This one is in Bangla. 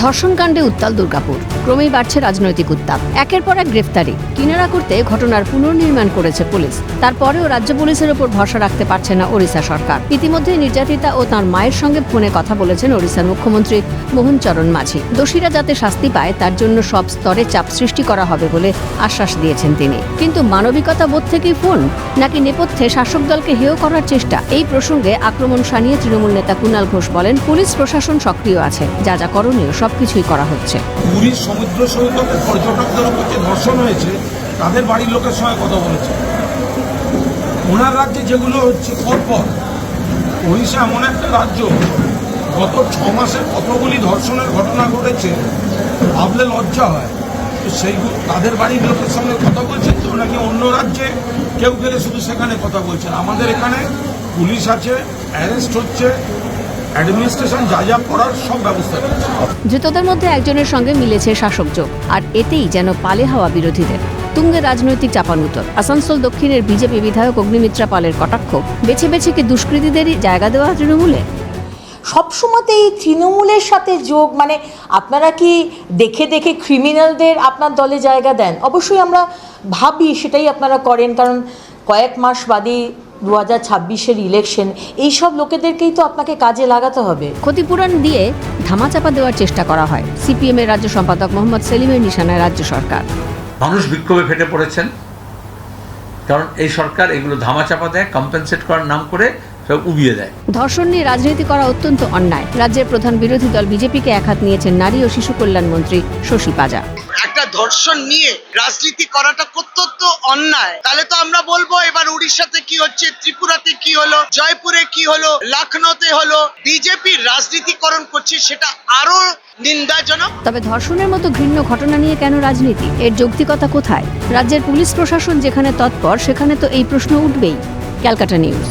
ধর্ষণ কাণ্ডে উত্তাল দুর্গাপুর। ক্রমেই বাড়ছে রাজনৈতিক উত্তাপ। একের পর এক গ্রেফতারি। কিনারা করতে ঘটনার পুনর্নির্মাণ করেছে পুলিশ। তারপরেও রাজ্য পুলিশের ওপর ভরসা রাখতে পারছে না ওড়িশা সরকার। ইতিমধ্যে নির্যাতিতা ও তার মায়ের সঙ্গে ফোনে কথা বলেছেন ওড়িশার মুখ্যমন্ত্রী মোহন চরণ মাঝি। দোষীরা যাতে শাস্তি পায়, তার জন্য সব স্তরে চাপ সৃষ্টি করা হবে বলে আশ্বাস দিয়েছেন তিনি। কিন্তু মানবিকতা বোধ থেকেই ফোন? নাকি নেপথ্যে শাসক দলকে হেয় করার চেষ্টা? এই প্রসঙ্গে আক্রমণ সানিয়ে তৃণমূল নেতা কুণাল ঘোষ বলেন, পুলিশ প্রশাসন সক্রিয় আছে। যা যা করণীয় সবকিছুই করা হচ্ছে। পুরীর সমুদ্র সৈকতে পর্যটকদের উপর যে ধর্ষণ হয়েছে, তাদের বাড়ির লোকের সঙ্গে কথা বলেছে। ওনার রাজ্যে যেগুলো হচ্ছে পরপর, ওড়িশা এমন একটা রাজ্য, গত ছ মাসে কতগুলি ধর্ষণের ঘটনা ঘটেছে, ভাবলে লজ্জা হয়। তো সেইগুলো তাদের বাড়ির লোকের সঙ্গে কথা বলছেন তো, নাকি অন্য রাজ্যে কেউ গেলে শুধু সেখানে কথা বলছেন? আমাদের এখানে পুলিশ আছে, অ্যারেস্ট হচ্ছে অ্যাডমিনিস্ট্রেশন যা যা করার সব ব্যবস্থা ধৃতদের মধ্যে একজনের সঙ্গে মিলেছে শাসক যোগ আর এতেই যেন পালে হাওয়া বিরোধীদের। তুঙ্গে রাজনৈতিক চাপানুতর আসানসোল দক্ষিণের বিজেপি বিধায়ক অগ্নিমিত্রা পালের কটাক্ষ বেছে বেছে কি দুষ্কৃতীদেরই জায়গা দেওয়া তৃণমূলে? সবসময়তে এই তৃণমূলের সাথে যোগ মানে আপনারা কি দেখে দেখে ক্রিমিনালদের আপনার দলে জায়গা দেন? অবশ্যই আমরা ভাবি সেটাই আপনারা করেন কারণ কয়েক মাস বাদে দু হাজার ছাব্বিশের ইলেকশন এইসব লোকেদেরকেই তো আপনাকে কাজে লাগাতে হবে। ক্ষতিপূরণ দিয়ে ধামাচাপা দেওয়ার চেষ্টা করা হয়। সিপিএম এর রাজ্য সম্পাদক মোহাম্মদ সেলিমের নিশানায় রাজ্য সরকার। মানুষ বিক্ষোভে ফেটে পড়েছেন। কারণ এই সরকার এগুলো ধামাচাপা দেয় কম্পেনসেট করার নাম করে সব উবিয়ে দেয়। ধর্ষণ নিয়ে রাজনীতি করা অত্যন্ত অন্যায়। রাজ্যের প্রধান বিরোধী দল বিজেপিকে একহাত নিয়েছেন নারী ও শিশু কল্যাণ মন্ত্রী শশী পাজা। ধর্ষণ নিয়ে রাজনীতি করাটা অত্যন্ত অন্যায়। তাহলে তো আমরা বলব এবার উড়িষ্যাতে কি হচ্ছে, ত্রিপুরাতে কি হলো, জয়পুরে কি হলো লখনৌতে হলো বিজেপি রাজনীতিকরণ করছে সেটা আরও নিন্দাজনক। তবে ধর্ষণের মতো ঘৃণ্য ঘটনা নিয়ে কেন রাজনীতি? এর যৌক্তিকতা কোথায়? রাজ্যের পুলিশ প্রশাসন যেখানে তৎপর, সেখানে তো এই প্রশ্ন উঠবেই। ক্যালকাটা নিউজ।